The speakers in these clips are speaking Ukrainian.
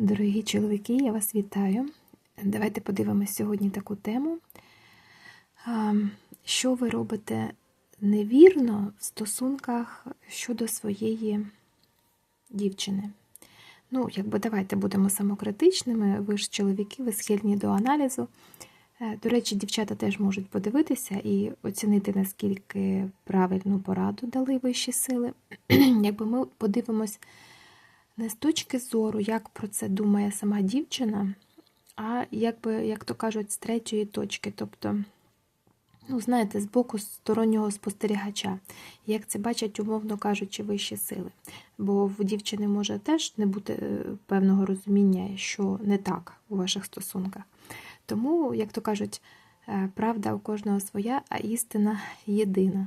Дорогі чоловіки, я вас вітаю. Давайте подивимось сьогодні таку тему. Що ви робите невірно в стосунках щодо своєї дівчини? Ну, якби давайте будемо самокритичними, ви ж чоловіки, ви схильні до аналізу. Е, До речі, дівчата теж можуть подивитися і оцінити, наскільки правильну пораду дали вищі сили. Якби ми подивимось не з точки зору, як про це думає сама дівчина, а якби, як то кажуть, з третьої точки. Тобто, ну, знаєте, з боку стороннього спостерігача, як це бачать, умовно кажучи, вищі сили. Бо в дівчини може теж не бути е, певного розуміння, що не так у ваших стосунках. Тому, як то кажуть, е, правда у кожного своя, а істина єдина.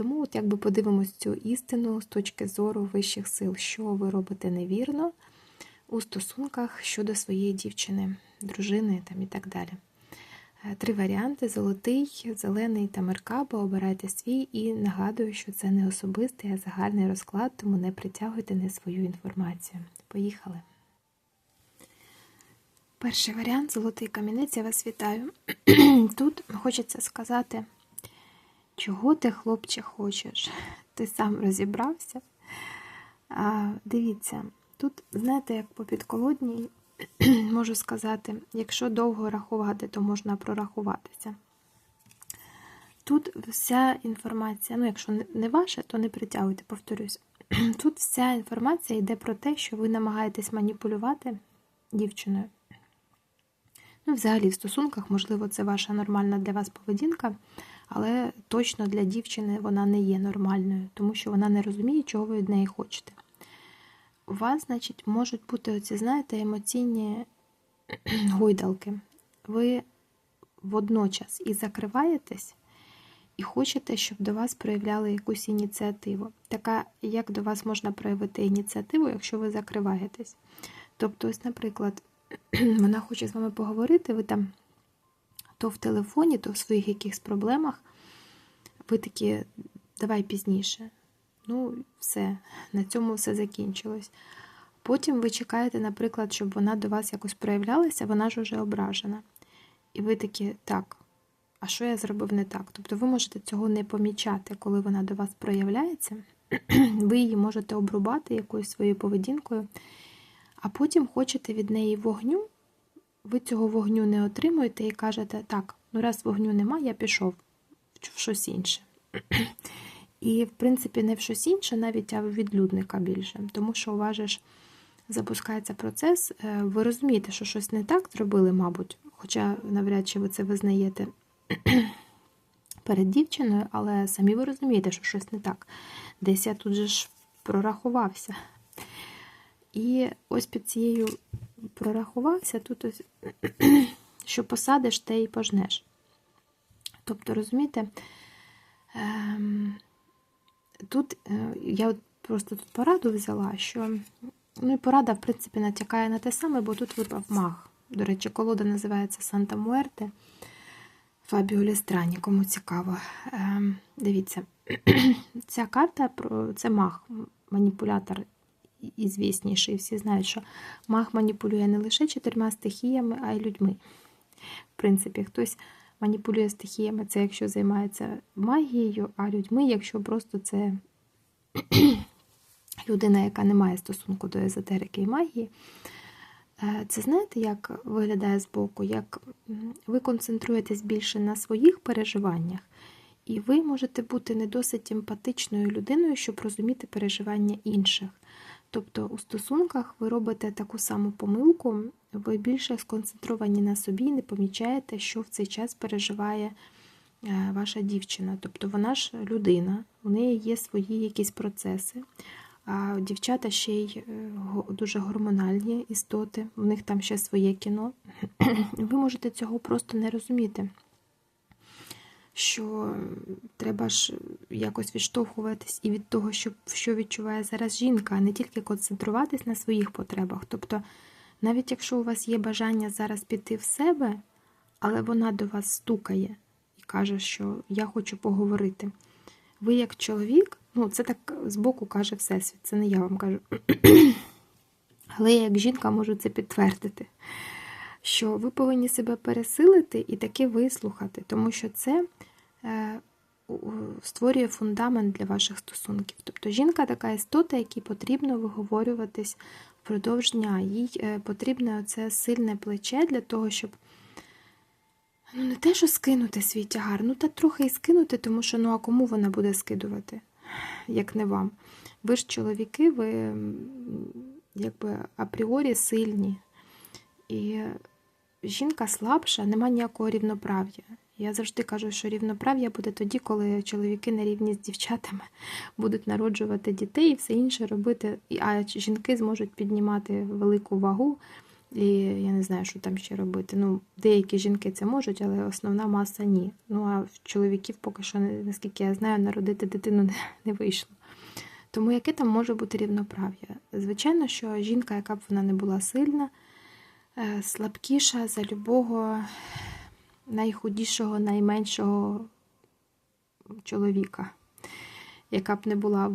Тому, от якби подивимось цю істину з точки зору вищих сил, що ви робите невірно у стосунках щодо своєї дівчини, дружини там і так далі. Е, Три варіанти: золотий, зелений та меркаба. Обирайте свій і нагадую, що це не особистий, а загальний розклад, тому не притягуйте не свою інформацію. Поїхали. Перший варіант золотий камінець. Я вас вітаю. Тут хочеться сказати. Чого ти, хлопче, хочеш? Ти сам розібрався? А, Дивіться, тут, знаєте, як по підколодній, можу сказати, якщо довго рахувати, то можна прорахуватися. Тут вся інформація, ну, якщо не ваша, то не притягуйте, повторюсь. Тут вся інформація йде про те, що ви намагаєтесь маніпулювати дівчиною. Ну, взагалі, в стосунках, можливо, це ваша нормальна для вас поведінка, але точно для дівчини вона не є нормальною, тому що вона не розуміє, чого ви від неї хочете. У вас, значить, можуть бути оці, знаєте, емоційні гойдалки. Ви водночас і закриваєтесь, і хочете, щоб до вас проявляли якусь ініціативу. Така, як до вас можна проявити ініціативу, якщо ви закриваєтесь. Тобто, ось, наприклад, вона хоче з вами поговорити, ви там то в телефоні, то в своїх якихось проблемах, ви такі, давай пізніше. Ну, все, на цьому все закінчилось. Потім ви чекаєте, наприклад, щоб вона до вас якось проявлялася, вона ж вже ображена. І ви такі, так, а що я зробив не так? Тобто ви можете цього не помічати, коли вона до вас проявляється, ви її можете обрубати якоюсь своєю поведінкою, а потім хочете від неї вогню, ви цього вогню не отримуєте і кажете, так, ну раз вогню нема, я пішов в щось інше. І, в принципі, не в щось інше, навіть а в відлюдника більше. Тому що у вас же ж запускається процес, ви розумієте, що щось не так зробили, мабуть, хоча навряд чи ви це визнаєте перед дівчиною, але самі ви розумієте, що щось не так. Десь я тут же ж прорахувався. І ось під цією прорахувався, тут ось, що посадиш, те і пожнеш. Тобто, розумієте, ем, тут е, я просто тут пораду взяла, що ну і порада, в принципі, натякає на те саме, бо тут випав маг. До речі, колода називається Санта Муерте. Фабіо Лістрані, кому цікаво. Ем, дивіться, ця карта це маг, маніпулятор і звісніший. Всі знають, що маг маніпулює не лише чотирма стихіями, а й людьми. В принципі, хтось маніпулює стихіями, це якщо займається магією, а людьми, якщо просто це людина, яка не має стосунку до езотерики і магії. Це знаєте, як виглядає збоку, як ви концентруєтесь більше на своїх переживаннях, і ви можете бути не досить емпатичною людиною, щоб розуміти переживання інших. Тобто у стосунках ви робите таку саму помилку, ви більше сконцентровані на собі і не помічаєте, що в цей час переживає ваша дівчина. Тобто вона ж людина, у неї є свої якісь процеси. А дівчата ще й дуже гормональні істоти, у них там ще своє кіно. Ви можете цього просто не розуміти, що треба ж якось відштовхуватись і від того, що, що відчуває зараз жінка, а не тільки концентруватись на своїх потребах. Тобто, навіть якщо у вас є бажання зараз піти в себе, але вона до вас стукає і каже, що я хочу поговорити. Ви, як чоловік, ну, це так збоку каже Всесвіт, це не я вам кажу. Але я як жінка можу це підтвердити, що ви повинні себе пересилити і таки вислухати, тому що це е, створює фундамент для ваших стосунків. Тобто жінка така істота, якій потрібно виговорюватись впродовж дня. Їй е, потрібне це сильне плече для того, щоб ну, не те, що скинути свій тягар, ну та трохи і скинути, тому що ну а кому вона буде скидувати, як не вам. Ви ж чоловіки, ви якби апріорі сильні. І жінка слабша, нема ніякого рівноправ'я. Я завжди кажу, що рівноправ'я буде тоді, коли чоловіки на рівні з дівчатами будуть народжувати дітей і все інше робити, а жінки зможуть піднімати велику вагу. І я не знаю, що там ще робити. Ну, деякі жінки це можуть, але основна маса ні. Ну а в чоловіків поки що, наскільки я знаю, народити дитину не, не вийшло. Тому яке там може бути рівноправ'я? Звичайно, що жінка, яка б вона не була сильна, слабкіша за любого найхудішого, найменшого чоловіка, яка б не була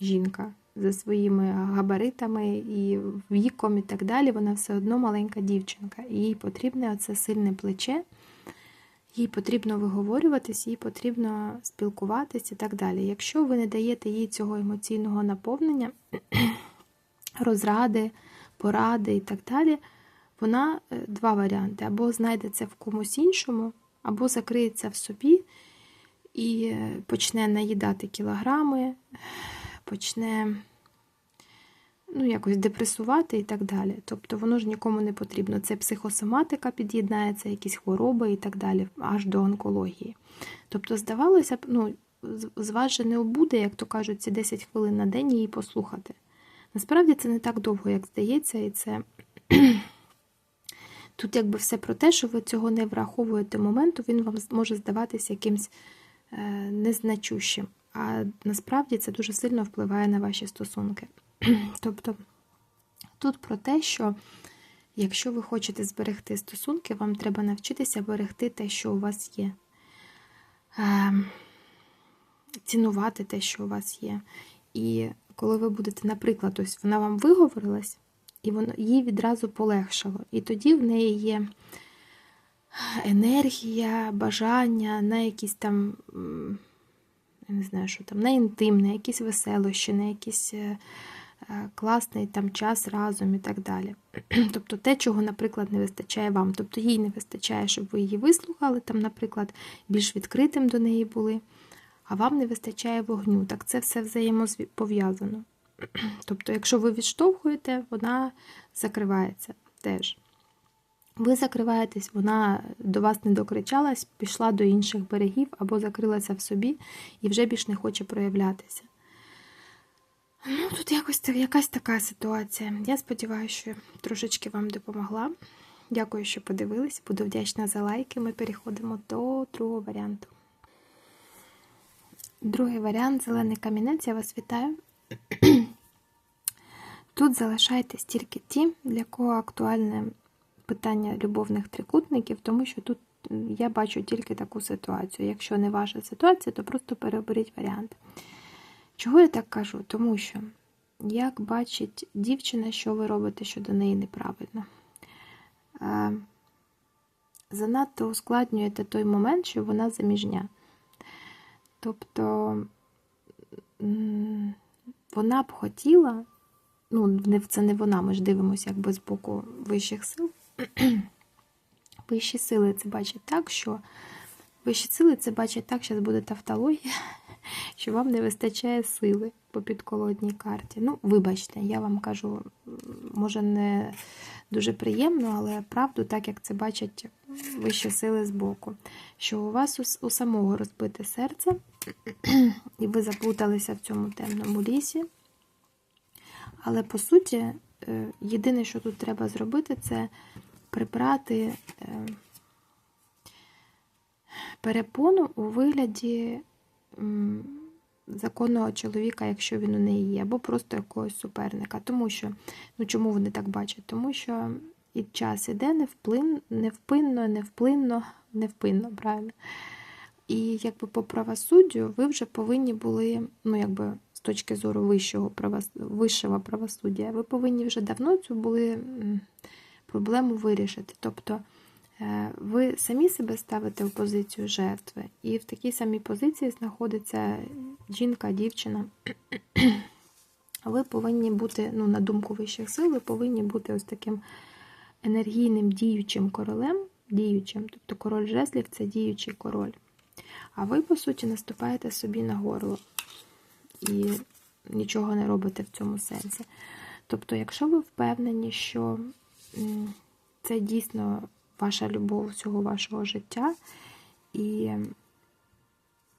жінка за своїми габаритами і віком, і так далі, вона все одно маленька дівчинка. І їй потрібне оце сильне плече, їй потрібно виговорюватись, їй потрібно спілкуватись і так далі. Якщо ви не даєте їй цього емоційного наповнення, розради, поради і так далі, вона е, два варіанти: або знайде це в комусь іншому, або закриється в собі і е, почне наїдати кілограми, почне ну, якось депресувати і так далі. Тобто воно ж нікому не потрібно. Це психосоматика під'єднається, якісь хвороби і так далі, аж до онкології. Тобто, здавалося б, ну, з- вас не обуде, як то кажуть, ці 10 хвилин на день її послухати. Насправді це не так довго, як здається, і це тут якби все про те, що ви цього не враховуєте моменту, він вам може здаватися якимсь е, незначущим. А насправді це дуже сильно впливає на ваші стосунки. Тобто тут про те, що якщо ви хочете зберегти стосунки, вам треба навчитися берегти те, що у вас є. Ем, Цінувати те, що у вас є. І коли ви будете, наприклад, ось вона вам виговорилась, і воно їй відразу полегшало. І тоді в неї є енергія, бажання на якісь там, я не знаю, що там, на інтимне, якісь веселощі, на якийсь е, е, класний там час разом і так далі. Тобто те, чого, наприклад, не вистачає вам. Тобто їй не вистачає, щоб ви її вислухали, там, наприклад, більш відкритим до неї були, а вам не вистачає вогню. Так це все взаємопов'язано. Тобто, якщо ви відштовхуєте, вона закривається теж. Ви закриваєтесь, вона до вас не докричалась, пішла до інших берегів або закрилася в собі і вже більш не хоче проявлятися. Ну, тут якось якась така ситуація. Я сподіваюся, що трошечки вам допомогла. Дякую, що подивились. Буду вдячна за лайки. Ми переходимо до другого варіанту. Другий варіант зелений камінець. Я вас вітаю. Тут залишайтесь тільки ті, для кого актуальне питання любовних трикутників, тому що тут я бачу тільки таку ситуацію. Якщо не ваша ситуація, то просто переберіть варіант. Чого я так кажу? Тому що, як бачить дівчина, що ви робите щодо неї неправильно. Е, Занадто ускладнюєте той момент, що вона заміжня. Тобто вона б хотіла, ну, це не вона, ми ж дивимося якби з боку вищих сил. Вищі сили це бачать так, що вищі сили це бачать так, зараз буде тавтологія, що вам не вистачає сили по підколодній карті. Ну, вибачте, я вам кажу, може, не дуже приємно, але правду, так як це бачать вищі сили з боку, що у вас у самого розбите серце, і ви заплуталися в цьому темному лісі. Але по суті, е, єдине, що тут треба зробити, це прибрати е, перепону у вигляді законного чоловіка, якщо він у неї є, або просто якогось суперника. Тому що, ну чому вони так бачать? Тому що і час іде невплин, невпинно, невплинно, невпинно, правильно. І якби по правосуддю ви вже повинні були, ну якби з точки зору вищого, вищого правосуддя, ви повинні вже давно цю були проблему вирішити. Тобто е, ви самі себе ставите в позицію жертви, і в такій самій позиції знаходиться жінка, дівчина. Ви повинні бути, ну, на думку вищих сил, ви повинні бути ось таким енергійним діючим королем, діючим, тобто король жезлів це діючий король. А ви, по суті, наступаєте собі на горло і нічого не робите в цьому сенсі. Тобто, якщо ви впевнені, що це дійсно ваша любов всього вашого життя, і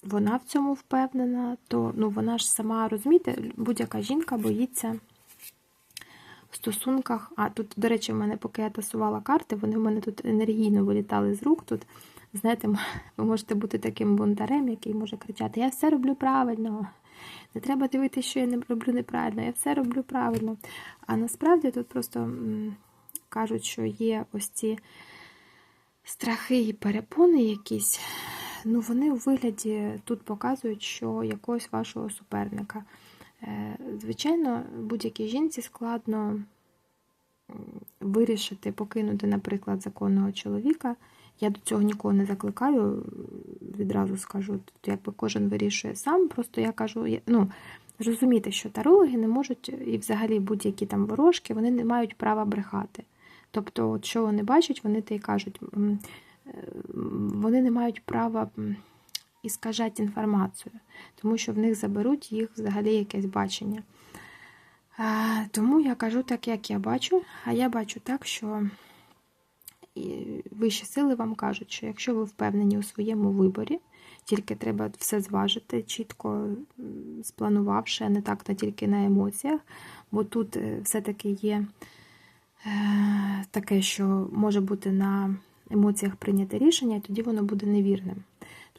вона в цьому впевнена, то ну, вона ж сама, розумієте, будь-яка жінка боїться в стосунках. А тут, до речі, в мене, поки я тасувала карти, вони в мене тут енергійно вилітали з рук. Тут, знаєте, ви можете бути таким бунтарем, який може кричати: Я все роблю правильно. Не треба дивитися, що я не роблю неправильно, я все роблю правильно. А насправді тут просто кажуть, що є ось ці страхи і перепони якісь. Ну, вони у вигляді тут показують, що якогось вашого суперника. Е, Звичайно, будь-якій жінці складно вирішити, покинути, наприклад, законного чоловіка. Я до цього нікого не закликаю, відразу скажу. Тут якби кожен вирішує сам. Просто я кажу, ну, розуміти, що тарологи не можуть, і взагалі будь-які там ворожки, вони не мають права брехати. Тобто, от що вони бачать, вони те й кажуть, вони не мають права іскажати інформацію, тому що в них заберуть їх взагалі якесь бачення. Тому я кажу так, як я бачу, а я бачу так, що і вищі сили вам кажуть, що якщо ви впевнені у своєму виборі, тільки треба все зважити, чітко спланувавши, не так не тільки на емоціях, бо тут е, все-таки є е, таке, що може бути на емоціях прийняте рішення, і тоді воно буде невірним.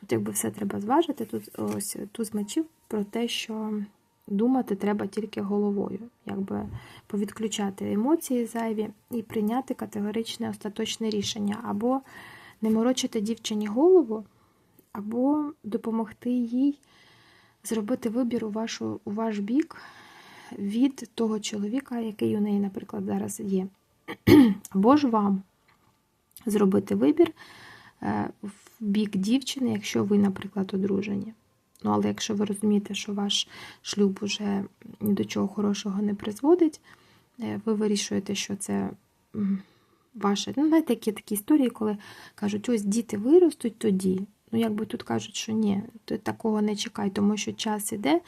Тут якби все треба зважити, тут ось туз мечів про те, що думати треба тільки головою, якби повідключати емоції зайві і прийняти категоричне остаточне рішення, або не морочити дівчині голову, або допомогти їй зробити вибір у, вашу, у ваш бік від того чоловіка, який у неї, наприклад, зараз є. Або ж вам зробити вибір е, в бік дівчини, якщо ви, наприклад, одружені. Ну, але якщо ви розумієте, що ваш шлюб уже ні до чого хорошого не призводить, е, ви вирішуєте, що це ваше. Ну, знаєте, які такі історії, коли кажуть, ось діти виростуть тоді. Ну, якби тут кажуть, що ні, ти такого не чекай, тому що час іде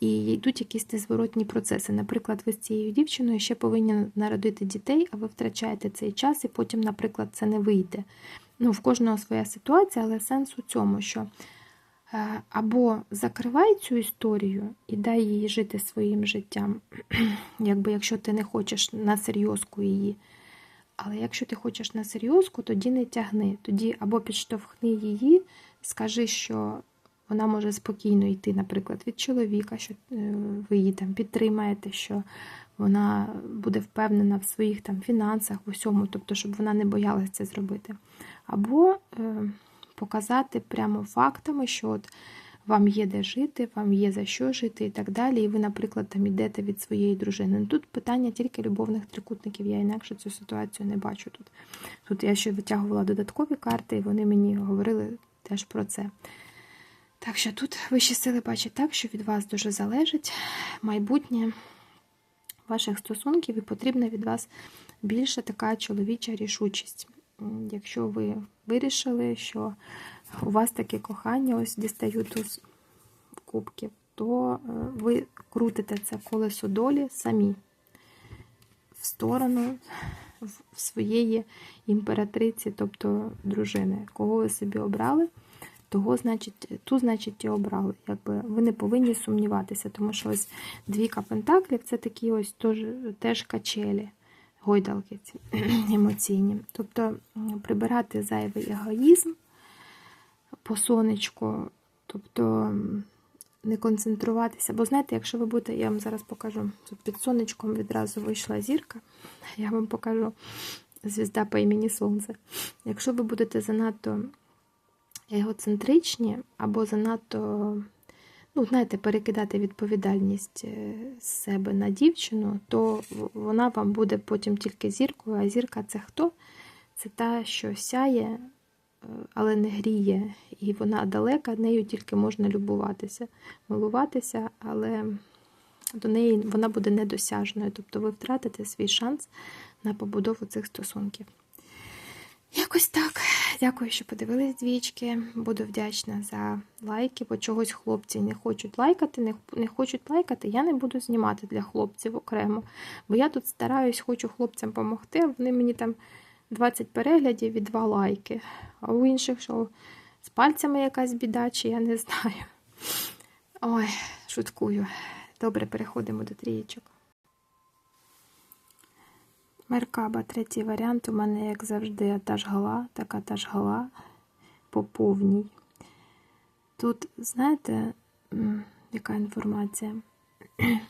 і йдуть якісь незворотні процеси. Наприклад, ви з цією дівчиною ще повинні народити дітей, а ви втрачаєте цей час, і потім, наприклад, це не вийде. Ну, в кожного своя ситуація, але сенс у цьому, що або закривай цю історію і дай їй жити своїм життям, якби якщо ти не хочеш на серйозку її. Але якщо ти хочеш на серйозку, тоді не тягни. Тоді або підштовхни її, скажи, що вона може спокійно йти, наприклад, від чоловіка, що е, ви її там підтримаєте, що вона буде впевнена в своїх там фінансах, в усьому, тобто, щоб вона не боялася це зробити. Або е, показати прямо фактами, що от вам є де жити, вам є за що жити і так далі. І ви, наприклад, там йдете від своєї дружини. Ну, Тут питання тільки любовних трикутників. Я інакше цю ситуацію не бачу тут. Тут я ще витягувала додаткові карти, і вони мені говорили теж про це. Так що тут вищі сили бачать так, що від вас дуже залежить майбутнє ваших стосунків, і потрібна від вас більше така чоловіча рішучість. Якщо ви вирішили, що у вас таке кохання, ось дістаю туз кубків, то е, ви крутите це колесо долі самі в сторону в- своєї імператриці, тобто дружини. Кого ви собі обрали, того, значить, ту, значить, і обрали. Якби ви не повинні сумніватися, тому що ось двійка пентаклів це такі ось теж, теж качелі, гойдалки ці емоційні. Тобто прибирати зайвий егоїзм по сонечку, тобто не концентруватися. Бо знаєте, якщо ви будете, я вам зараз покажу, тут під сонечком відразу вийшла зірка, я вам покажу звізда по імені Сонце. Якщо ви будете занадто егоцентричні або занадто ну, знаєте, перекидати відповідальність е, з себе на дівчину, то вона вам буде потім тільки зіркою. А зірка це хто? Це та, що сяє, е, але не гріє, і вона далека, нею тільки можна любуватися, милуватися, але до неї вона буде недосяжною. Тобто ви втратите свій шанс на побудову цих стосунків. Якось так. Дякую, що подивились двічки. Буду вдячна за лайки, бо чогось хлопці не хочуть лайкати, не, хочуть лайкати. Я не буду знімати для хлопців окремо. Бо я тут стараюсь, хочу хлопцям допомогти, вони мені там 20 переглядів і 2 лайки. А у інших що з пальцями якась біда, чи я не знаю. Ой, шуткую. Добре, переходимо до трієчок. Меркаба, третій варіант. У мене, як завжди, та ж гала, така та ж гала по повній. Тут, знаєте, яка інформація?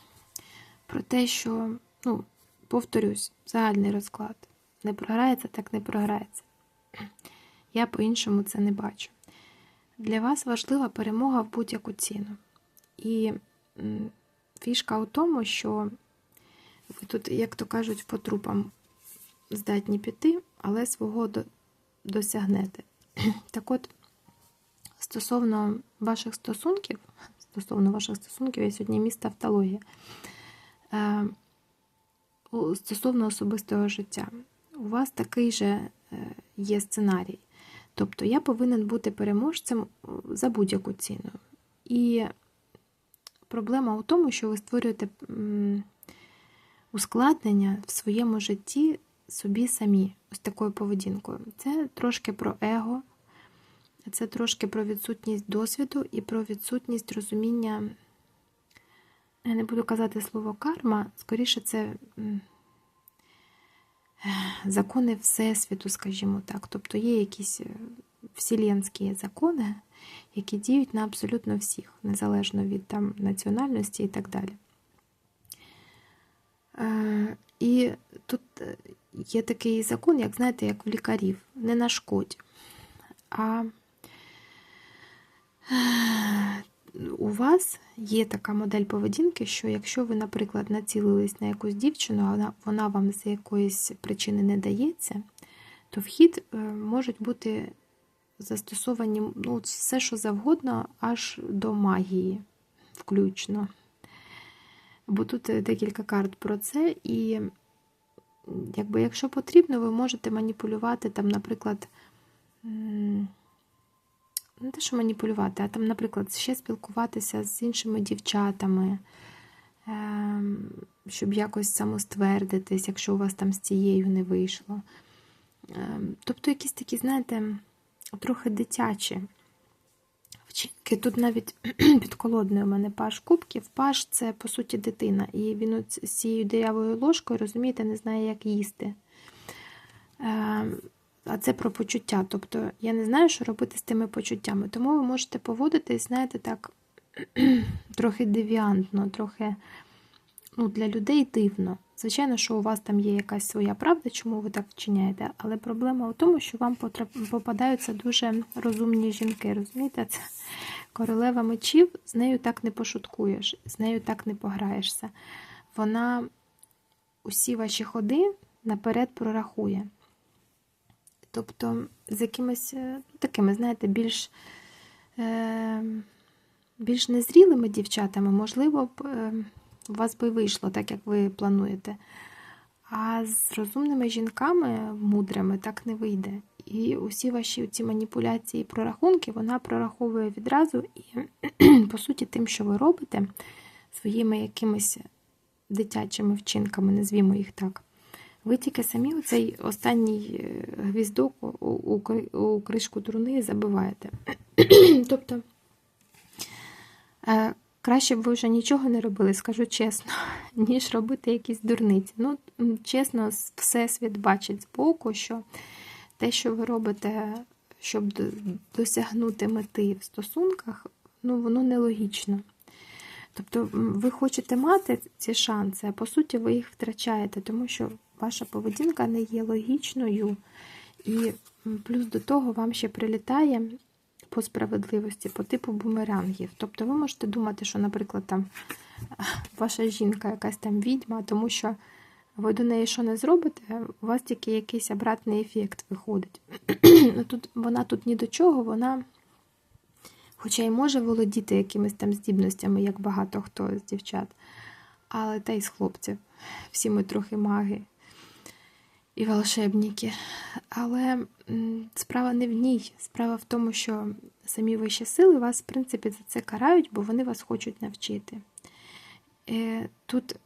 Про те, що, ну, повторюсь, загальний розклад. Не програється, так не програється. Я по-іншому це не бачу. Для вас важлива перемога в будь-яку ціну. І фішка у тому, що ви тут, як то кажуть, по трупам здатні піти, але свого до- досягнете. Так от, стосовно ваших стосунків, стосовно ваших стосунків, я сьогодні міст автологія. Е, стосовно особистого життя, у вас такий же е, є сценарій. Тобто я повинен бути переможцем е, за будь-яку ціну. І проблема у тому, що ви створюєте ускладнення в своєму житті собі самі, ось такою поведінкою. Це трошки про его, це трошки про відсутність досвіду і про відсутність розуміння. Я не буду казати слово карма, скоріше, це закони Всесвіту, скажімо так. Тобто є якісь е, вселенські закони, які діють на абсолютно всіх, незалежно від там, національності і так далі. Е, І тут е, є такий закон, як знаєте, як в лікарів, не нашкодь. А е, у вас є така модель поведінки, що якщо ви, наприклад, націлились на якусь дівчину, а вона, вона вам з якоїсь причини не дається, то вхід можуть бути застосовані ну, все, що завгодно, аж до магії, включно. Бо тут е, декілька карт про це, і якби, якщо потрібно, ви можете маніпулювати, там, наприклад, не те, що маніпулювати, а там, наприклад, ще спілкуватися з іншими дівчатами, ем, щоб якось самоствердитись, якщо у вас там з цією не вийшло. Ем, Тобто якісь такі, знаєте, трохи дитячі вчинки. Тут навіть підколодний у мене паш кубків. Паш це, по суті, дитина. І він з цією дирявою ложкою, розумієте, не знає, як їсти. Ем, А це про почуття. Тобто я не знаю, що робити з тими почуттями. Тому ви можете поводитись, знаєте, так трохи девіантно, трохи ну, для людей дивно. Звичайно, що у вас там є якась своя правда, чому ви так вчиняєте, але проблема у тому, що вам попадаються дуже розумні жінки. Розумієте, це королева мечів, з нею так не пошуткуєш, з нею так не пограєшся. Вона усі ваші ходи наперед прорахує. Тобто, з якимись е, такими, знаєте, більш, е, більш незрілими дівчатами, можливо, б, е, у вас би вийшло так, як ви плануєте. А з розумними жінками, мудрими, так не вийде. І усі ваші ці маніпуляції і прорахунки вона прораховує відразу і, по суті, тим, що ви робите, своїми якимись дитячими вчинками, назвімо їх так. Ви тільки самі цей останній е, гвіздок у, у, у кришку труни забиваєте. тобто, е, краще б ви вже нічого не робили, скажу чесно, ніж робити якісь дурниці. Ну, чесно, всесвіт бачить збоку, що те, що ви робите, щоб досягнути мети в стосунках, ну, воно нелогічно. Тобто ви хочете мати ці шанси, а по суті ви їх втрачаєте, тому що ваша поведінка не є логічною. І плюс до того вам ще прилітає по справедливості, по типу бумерангів. Тобто ви можете думати, що, наприклад, там ваша жінка якась там відьма, тому що ви до неї що не зробите, у вас тільки якийсь обратний ефект виходить. ну, тут, Вона тут ні до чого, вона, хоча й може володіти якимись там здібностями, як багато хто з дівчат, але та й з хлопців. Всі ми трохи маги і волшебники. Але справа не в ній. Справа в тому, що самі вищі сили вас, в принципі, за це карають, бо вони вас хочуть навчити. Е, Тут е,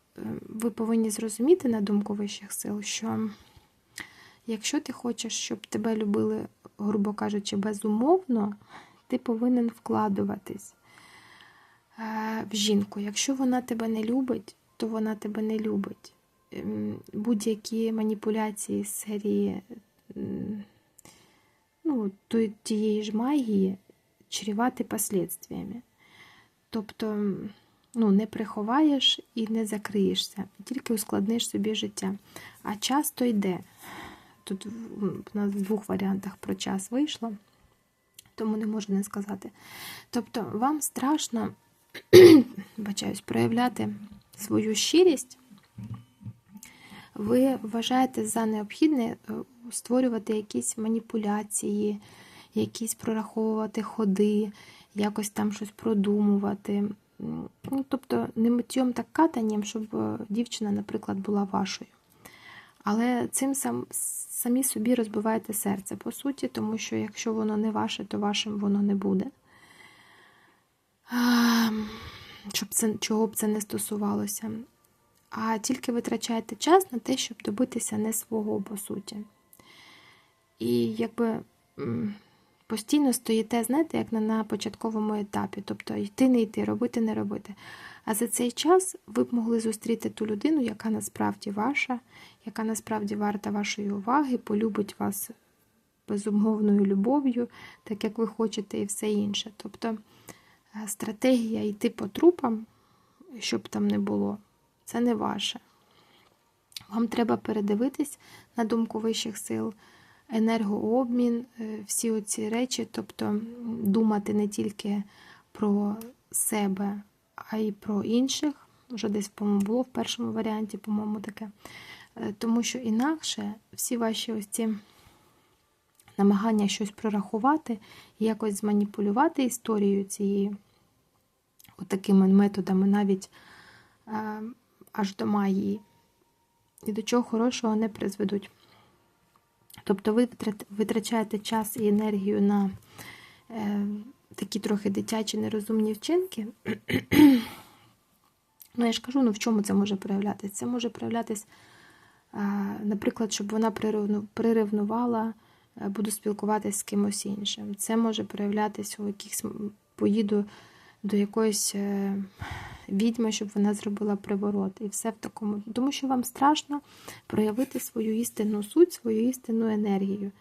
ви повинні зрозуміти, на думку вищих сил, що якщо ти хочеш, щоб тебе любили, грубо кажучи, безумовно, ти повинен вкладуватись е, в жінку. Якщо вона тебе не любить, то вона тебе не любить. Ем, Будь-які маніпуляції з серії ну, тієї ж магії чревати последствиями. Тобто, ну, не приховаєш і не закриєшся, тільки ускладниш собі життя. А час то йде. Тут в нас в двох варіантах про час вийшло, тому не можу не сказати. Тобто, вам страшно бачаюсь, проявляти свою щирість, ви вважаєте за необхідне е, створювати якісь маніпуляції, якісь прораховувати ходи, якось там щось продумувати. Ну, тобто, не миттєм так катанням, щоб е, дівчина, наприклад, була вашою. Але цим сам, самі собі розбиваєте серце, по суті, тому що якщо воно не ваше, то вашим воно не буде. Щоб це, чого б це не стосувалося. А тільки витрачаєте час на те, щоб добитися не свого, по суті. І якби постійно стоїте, знаєте, як на, на початковому етапі. Тобто йти, не йти, робити, не робити. А за цей час ви б могли зустріти ту людину, яка насправді ваша, яка насправді варта вашої уваги, полюбить вас безумовною любов'ю, так як ви хочете, і все інше. Тобто е, стратегія йти по трупам, щоб там не було, це не ваше. Вам треба передивитись на думку вищих сил, енергообмін, е, всі оці речі, тобто думати не тільки про себе, а й про інших. Вже десь, по-моєму, було в першому варіанті, по-моєму, таке. Е, Тому що інакше всі ваші ось ці намагання щось прорахувати якось зманіпулювати історією цією, отакими методами, навіть е, аж до магії, і до чого хорошого не призведуть. Тобто ви витрачаєте час і енергію на е, такі трохи дитячі нерозумні вчинки. ну, я ж кажу, ну в чому це може проявлятися? Це може проявлятись, е, наприклад, щоб вона приревнувала, е, буду спілкуватися з кимось іншим. Це може проявлятись у якихось поїду до якоїсь е, відьми, щоб вона зробила приворот. І все в такому. Тому що вам страшно проявити свою істинну суть, свою істинну енергію.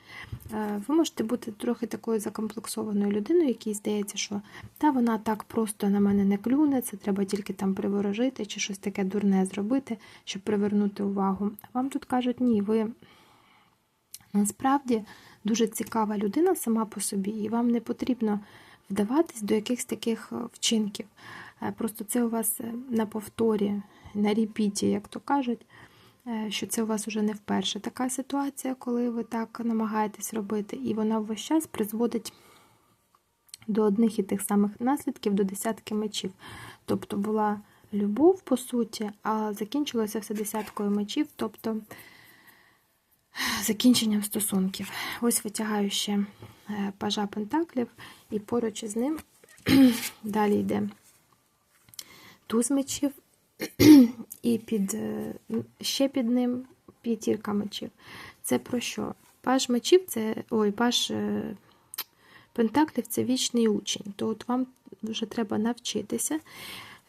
Е, Ви можете бути трохи такою закомплексованою людиною, якій здається, що та вона так просто на мене не клюне, це треба тільки там приворожити чи щось таке дурне зробити, щоб привернути увагу. Вам тут кажуть, ні, ви насправді дуже цікава людина сама по собі, і вам не потрібно вдаватись до якихось таких е, вчинків. Е, Просто це у вас е, на повторі, на репіті, як то кажуть, е, що це у вас уже не вперше така ситуація, коли ви так намагаєтесь робити, і вона весь час призводить до одних і тих самих наслідків, до десятки мечів. Тобто була любов, по суті, а закінчилося все десяткою мечів, тобто закінченням стосунків. Ось витягаю ще пажа пентаклів, і поруч із ним далі йде туз мечів, і під, е, ще під ним п'ятірка мечів. Це про що? Паж мечів це. Ой, паж е, пентаклів це вічний учень. То от вам вже треба навчитися.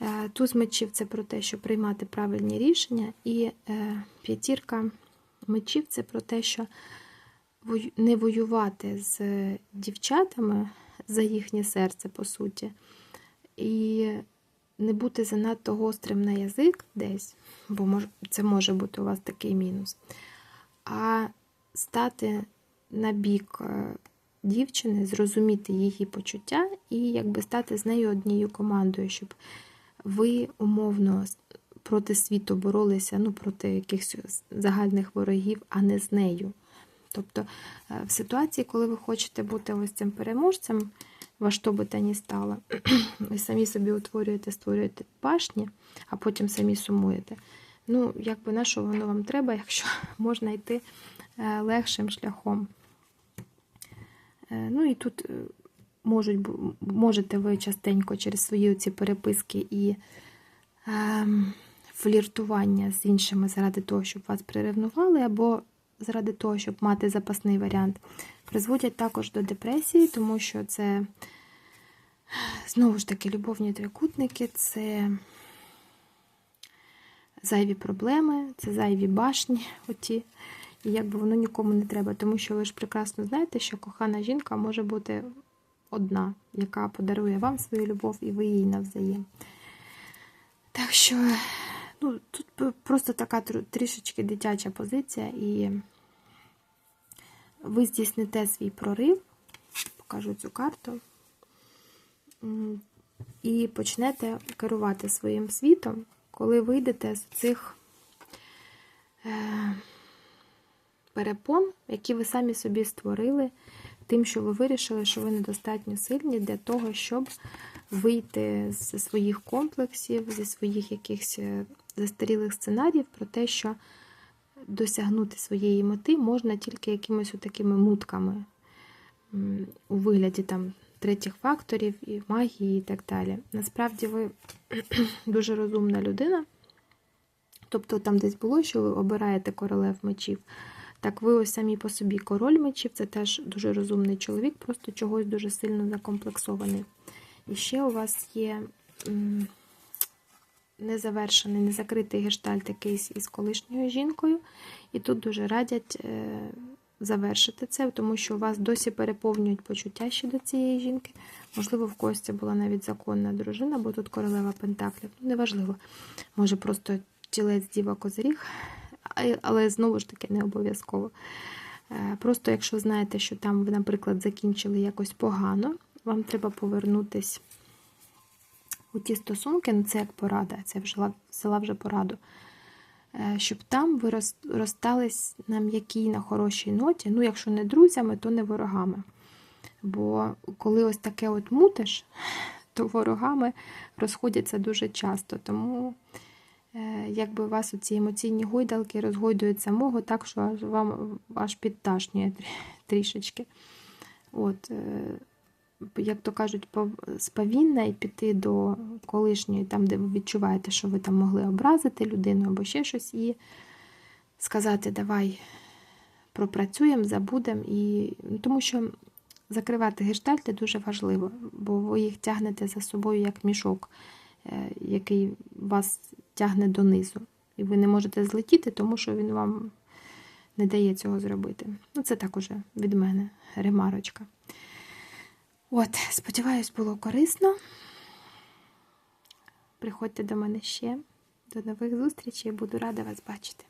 Е, Туз мечів це про те, що приймати правильні рішення, і п'ятірка мечів це про те, що не воювати з дівчатами за їхнє серце, по суті, і не бути занадто гострим на язик десь, бо це може бути у вас такий мінус, а стати на бік е, дівчини, зрозуміти її почуття і якби стати з нею однією командою, щоб ви умовно проти світу боролися, ну, проти якихось загальних ворогів, а не з нею. Тобто е, в ситуації, коли ви хочете бути ось цим переможцем, во що би то ні стало, ви самі собі утворюєте, створюєте башні, а потім самі сумуєте. Ну, якби на що воно вам треба, якщо можна йти е, легшим шляхом. Е, Ну і тут можуть, можете ви частенько через свої ці переписки і фліртування з іншими заради того, щоб вас приревнували, або заради того, щоб мати запасний варіант, призводять також до депресії, тому що це знову ж таки любовні трикутники, це зайві проблеми, це зайві башні. оті. І якби воно нікому не треба, тому що ви ж прекрасно знаєте, що кохана жінка може бути одна, яка подарує вам свою любов, і ви їй навзаєм. Так що, ну, тут просто така трішечки дитяча позиція, і ви здійсните свій прорив, покажу цю карту, і почнете керувати своїм світом, коли вийдете з цих е, перепон, які ви самі собі створили, тим, що ви вирішили, що ви недостатньо сильні для того, щоб вийти зі своїх комплексів, зі своїх якихось е, застарілих сценаріїв про те, що досягнути своєї мети можна тільки якимись такими мутками у вигляді там третіх факторів і магії і так далі. Насправді ви дуже розумна людина. Тобто там десь було, що ви обираєте королев мечів. Так ви ось самі по собі король мечів, це теж дуже розумний чоловік, просто чогось дуже сильно закомплексований. І ще у вас є незавершений, незакритий гештальт якийсь із колишньою жінкою. І тут дуже радять е, завершити це, тому що у вас досі переповнюють почуття щодо цієї жінки. Можливо, в когось це була навіть законна дружина, бо тут королева Пентаклів. Ну, неважливо. Може, просто тілець діва козиріг, але знову ж таки не обов'язково. Е, Просто якщо знаєте, що там ви, наприклад, закінчили якось погано, вам треба повернутись у ті стосунки, ну це як порада, це вже взяла вже пораду, е, щоб там ви розстались на м'якій, на хорошій ноті. Ну, якщо не друзями, то не ворогами. Бо коли ось таке от мутиш, то ворогами розходяться дуже часто. Тому е, якби у вас ці емоційні гойдалки розгойдують самого, так що вам аж підташнює трішечки. От, е, як то кажуть, пов- сповільна і піти до колишньої, там, де ви відчуваєте, що ви там могли образити людину або ще щось, і сказати, давай пропрацюємо, забудемо. І... ну, Тому що закривати гештальти дуже важливо, бо ви їх тягнете за собою як мішок, е, який вас тягне донизу. І ви не можете злетіти, тому що він вам не дає цього зробити. Ну, це так уже від мене ремарочка. От, сподіваюсь, було корисно. Приходьте до мене ще. До нових зустрічей, буду рада вас бачити.